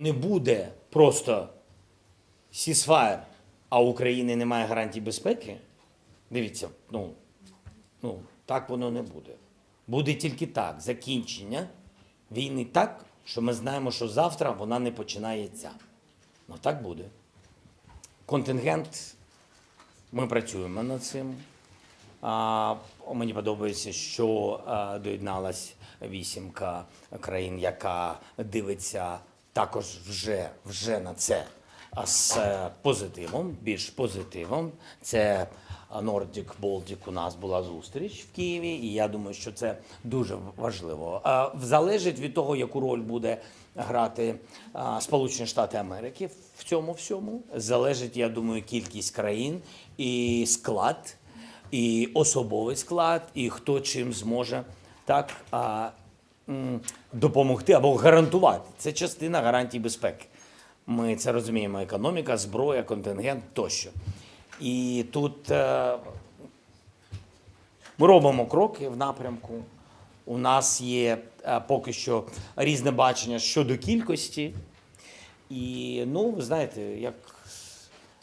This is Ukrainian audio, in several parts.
не буде просто сісфаєр, а України немає гарантій безпеки, дивіться, ну, ну так воно не буде. Буде тільки так, закінчення війни так, що ми знаємо, що завтра вона не починається. Ну так буде. Контингент, ми працюємо над цим. А, мені подобається, що доєдналась вісімка країн, яка дивиться також вже, вже на це а, з е, позитивом, більш позитивом. Це Nordic Baltic у нас була зустріч в Києві, і я думаю, що це дуже важливо. Залежить від того, яку роль буде грати Сполучені Штати Америки в цьому всьому. Залежить, я думаю, кількість країн і склад і особовий склад, і хто чим зможе так допомогти або гарантувати. Це частина гарантій безпеки. Ми це розуміємо: економіка, зброя, контингент тощо. І тут е, ми робимо кроки в напрямку. У нас є е, поки що різне бачення щодо кількості. І ну, ви знаєте, як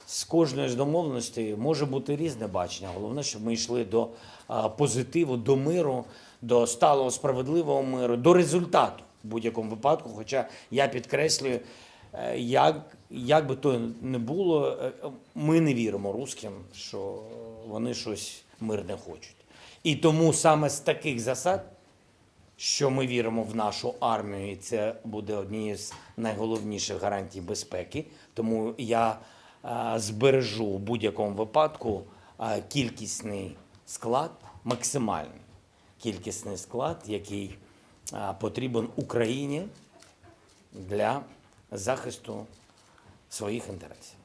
з кожної з домовленостей може бути різне бачення. Головне, щоб ми йшли до позитиву, до миру, до сталого справедливого миру, до результату в будь-якому випадку. Хоча я підкреслюю, е, як, як би то не було, е, ми не віримо русським, що вони щось мирне хочуть. І тому саме з таких засад що ми віримо в нашу армію, і це буде однією з найголовніших гарантій безпеки. Тому я збережу в будь-якому випадку е, кількісний склад, максимальний кількісний склад, який е, потрібен Україні для захисту своїх інтересів.